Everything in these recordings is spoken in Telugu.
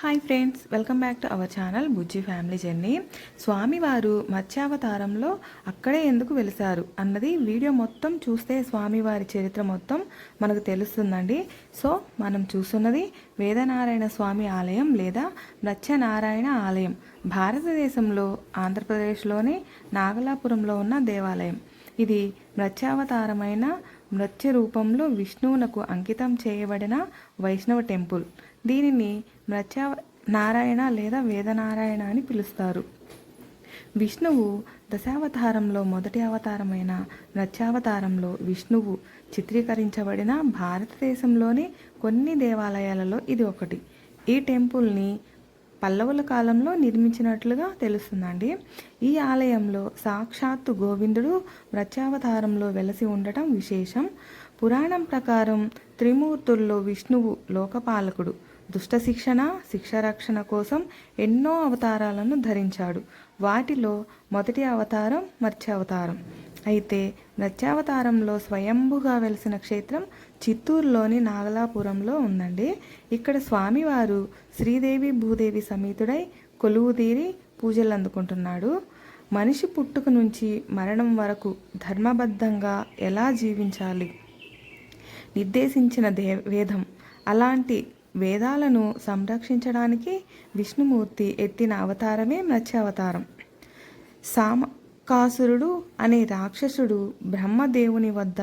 Hi friends welcome back to our channel Bujji family journey స్వామివారు మత్స్యావతారంలో అక్కడే ఎందుకు వెలిసారు అన్నది వీడియో మొత్తం చూస్తే స్వామివారి చరిత్ర మొత్తం మనకు తెలుస్తుందండి. సో మనం చూస్తున్నది వేదనారాయణ స్వామి ఆలయం లేదా మత్స్యనారాయణ ఆలయం భారతదేశంలో ఆంధ్రప్రదేశ్లోని నాగలాపురంలో ఉన్న దేవాలయం. ఇది మత్స్యావతారమైన నృత్య రూపంలో విష్ణువునకు అంకితం చేయబడిన వైష్ణవ టెంపుల్. దీనిని మృత్య నారాయణ లేదా వేదనారాయణ అని పిలుస్తారు. విష్ణువు దశావతారంలో మొదటి అవతారమైన నత్యావతారంలో విష్ణువు చిత్రీకరించబడిన భారతదేశంలోని కొన్ని దేవాలయాలలో ఇది ఒకటి. ఈ టెంపుల్ని పల్లవుల కాలంలో నిర్మించినట్లుగా తెలుస్తుందండి. ఈ ఆలయంలో సాక్షాత్తు గోవిందుడు వ్రత్యావతారంలో వెలసి ఉండటం విశేషం. పురాణం ప్రకారం త్రిమూర్తుల్లో విష్ణువు లోకపాలకుడు. దుష్ట శిక్షణ శిక్ష రక్షణ కోసం ఎన్నో అవతారాలను ధరించాడు. వాటిలో మొదటి అవతారం మత్స్యావతారం అయితే మత్స్యావతారంలో స్వయంభుగా వెలిసిన క్షేత్రం చిత్తూరులోని నాగలాపురంలో ఉందండి. ఇక్కడ స్వామివారు శ్రీదేవి భూదేవి సమేతుడై కొలువుదీరి పూజలు అందుకుంటున్నాడు. మనిషి పుట్టుక నుంచి మరణం వరకు ధర్మబద్ధంగా ఎలా జీవించాలి? నిర్దేశించిన దే వేదం. అలాంటి వేదాలను సంరక్షించడానికి విష్ణుమూర్తి ఎత్తిన అవతారమే నచ్చి అవతారం సామ కాసురుడు అనే రాక్షసుడు బ్రహ్మదేవుని వద్ద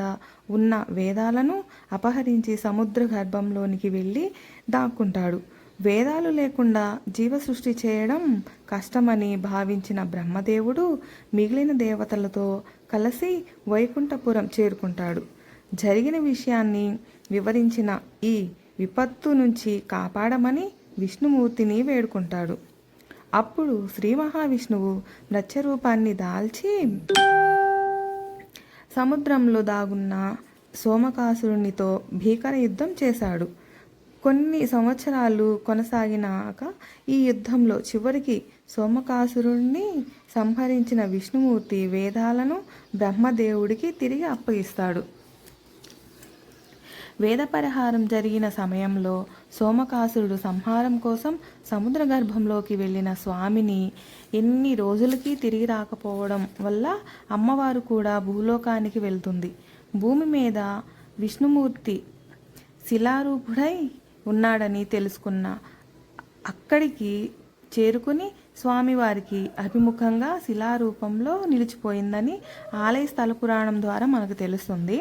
ఉన్న వేదాలను అపహరించి సముద్ర గర్భంలోనికి వెళ్ళి దాక్కుంటాడు. వేదాలు లేకుండా జీవ సృష్టి చేయడం కష్టమని భావించిన బ్రహ్మదేవుడు మిగిలిన దేవతలతో కలిసి వైకుంఠపురం చేరుకుంటాడు. జరిగిన విషయాన్ని వివరించిన ఈ విపత్తు నుంచి కాపాడమని విష్ణుమూర్తిని వేడుకుంటాడు. అప్పుడు శ్రీ మహావిష్ణువు నృత్యరూపాన్ని దాల్చి సముద్రంలో దాగున్న సోమకాసురునితో భీకర యుద్ధం చేశాడు. కొన్ని సంవత్సరాలు కొనసాగినాక ఈ యుద్ధంలో చివరికి సోమకాసురుణ్ణి సంహరించిన విష్ణుమూర్తి వేదాలను బ్రహ్మదేవుడికి తిరిగి అప్పగిస్తాడు. వేదపరిహారం జరిగిన సమయంలో సోమకాసురుడు సంహారం కోసం సముద్ర గర్భంలోకి వెళ్ళిన స్వామిని ఎన్ని రోజులకి తిరిగి రాకపోవడం వల్ల అమ్మవారు కూడా భూలోకానికి వెళ్తుంది. భూమి మీద విష్ణుమూర్తి శిలారూపుడై ఉన్నాడని తెలుసుకున్న అక్కడికి చేరుకుని స్వామివారికి అభిముఖంగా శిలారూపంలో నిలిచిపోయిందని ఆలయ స్థల పురాణం ద్వారా మనకు తెలుస్తుంది.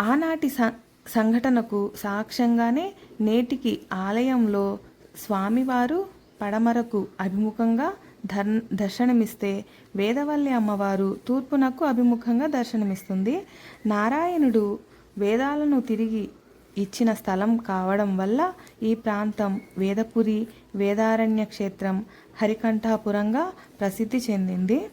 ఆనాటి స సంఘటనకు సాక్ష్యంగానే నేటికి ఆలయంలో స్వామివారు పడమరకు అభిముఖంగా ధర్ దర్శనమిస్తే వేదవల్లి అమ్మవారు తూర్పునకు అభిముఖంగా దర్శనమిస్తుంది. నారాయణుడు వేదాలను తిరిగి ఇచ్చిన స్థలం కావడం వల్ల ఈ ప్రాంతం వేదపురి వేదారణ్య క్షేత్రం హరికంఠాపురంగా ప్రసిద్ధి చెందింది.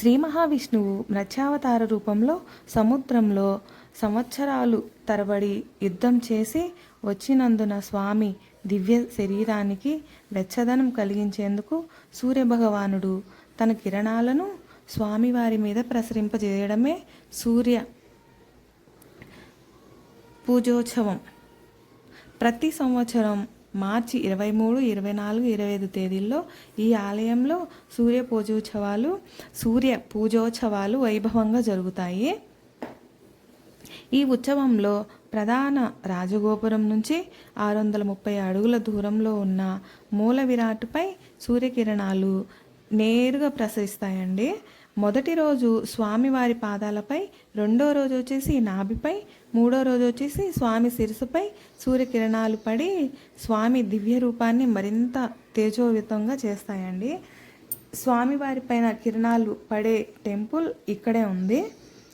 శ్రీ మహావిష్ణువు మత్స్యావతార రూపంలో సముద్రంలో సంవత్సరాలు తరబడి యుద్ధం చేసి వచ్చినందున స్వామి దివ్య శరీరానికి వెచ్చదనం కలిగించేందుకు సూర్యభగవానుడు తన కిరణాలను స్వామివారి మీద ప్రసరింపజేయడమే సూర్య పూజోత్సవం. ప్రతి సంవత్సరం మార్చి ఇరవై మూడు ఇరవై నాలుగు ఇరవై ఐదు తేదీల్లో ఈ ఆలయంలో సూర్య పూజోత్సవాలు సూర్య పూజోత్సవాలు వైభవంగా జరుగుతాయి. ఈ ఉత్సవంలో ప్రధాన రాజగోపురం నుంచి ఆరు వందల ముప్పై అడుగుల దూరంలో ఉన్న మూల విరాట్పై సూర్యకిరణాలు నేరుగా ప్రసరిస్తాయండి. మొదటి రోజు స్వామివారి పాదాలపై రెండో రోజు వచ్చేసి నాభిపై మూడో రోజు వచ్చేసి స్వామి శిరసుపై సూర్యకిరణాలు పడి స్వామి దివ్య రూపాన్ని మరింత తేజోవితంగా చేస్తాయండి. స్వామివారి పైన కిరణాలు పడే టెంపుల్ ఇక్కడే ఉంది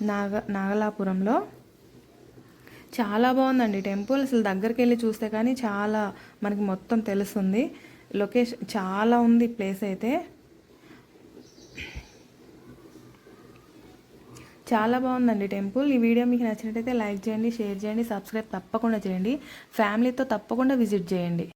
నాగ నాగలాపురంలో. చాలా బాగుందండి. టెంపుల్ అసలు దగ్గరికి వెళ్ళి చూస్తే కానీ చాలా మనకి మొత్తం తెలుస్తుంది. లొకేషన్ చాలా ఉంది ప్లేస్ అయితే. చాలా బాగుందండి టెంపుల్. ఈ వీడియో మీకు నచ్చినట్టయితే లైక్ చేయండి షేర్ చేయండి సబ్స్క్రైబ్ తప్పకుండా చేయండి. ఫ్యామిలీతో తప్పకుండా విజిట్ చేయండి.